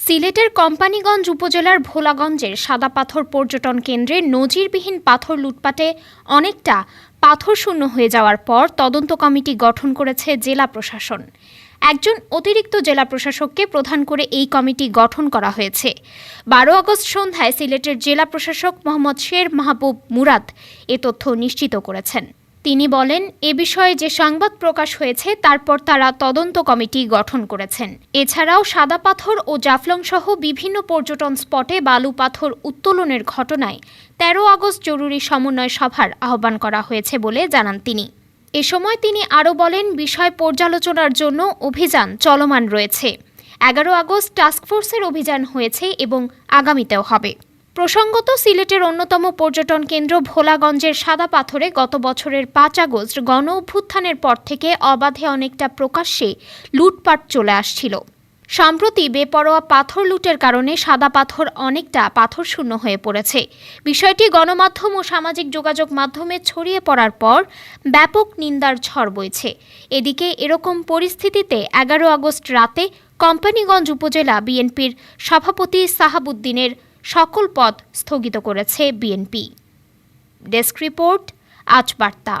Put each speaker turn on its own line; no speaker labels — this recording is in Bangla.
সিলেটের কোম্পানিগঞ্জ উপজেলার ভোলাগঞ্জের সাদা পাথর পর্যটন কেন্দ্রে নজিরবিহীন পাথর লুটপাটে অনেকটা পাথর শূন্য হয়ে যাওয়ার পর তদন্ত কমিটি গঠন করেছে জেলা প্রশাসন। একজন অতিরিক্ত জেলা প্রশাসককে প্রধান করে এই কমিটি গঠন করা হয়েছে। বারো আগস্ট সন্ধ্যায় সিলেটের জেলা প্রশাসক মোহাম্মদ শের মাহবুব মুরাদ এ তথ্য নিশ্চিত করেছেন। তিনি বলেন, এ বিষয়ে যে সংবাদ প্রকাশ হয়েছে, তারপর তারা তদন্ত কমিটি গঠন করেছেন। এছাড়াও সাদা পাথর ও জাফলং সহ বিভিন্ন পর্যটন স্পটে বালু পাথর উত্তোলনের ঘটনায় তেরো আগস্ট জরুরি সমন্বয় সভার আহ্বান করা হয়েছে বলে জানান তিনি। এ সময় তিনি আরও বলেন, বিষয় পর্যালোচনার জন্য অভিযান চলমান রয়েছে। এগারো আগস্ট টাস্কফোর্সের অভিযান হয়েছে এবং আগামীতেও হবে। প্রসঙ্গত, সিলেটের অন্যতম পর্যটন কেন্দ্র ভোলাগঞ্জের সাদা পাথরে গত বছরের পাঁচ আগস্ট গণ অভ্যুত্থানের পর থেকে অবাধে অনেকটা প্রকাশ্যে লুটপাট চলে আসছিল। সম্প্রতি বেপরোয়া পাথর লুটের কারণে সাদা পাথর অনেকটা পাথর শূন্য হয়ে পড়েছে। বিষয়টি গণমাধ্যম ও সামাজিক যোগাযোগ মাধ্যমে ছড়িয়ে পড়ার পর ব্যাপক নিন্দার ঝড় বইছে। এদিকে এরকম পরিস্থিতিতে এগারো আগস্ট রাতে কোম্পানিগঞ্জ উপজেলা বিএনপির সভাপতি সাহাবুদ্দিনের সকল পদ স্থগিত করেছে বিএনপি। ডেস্ক রিপোর্ট আজ বার্তা।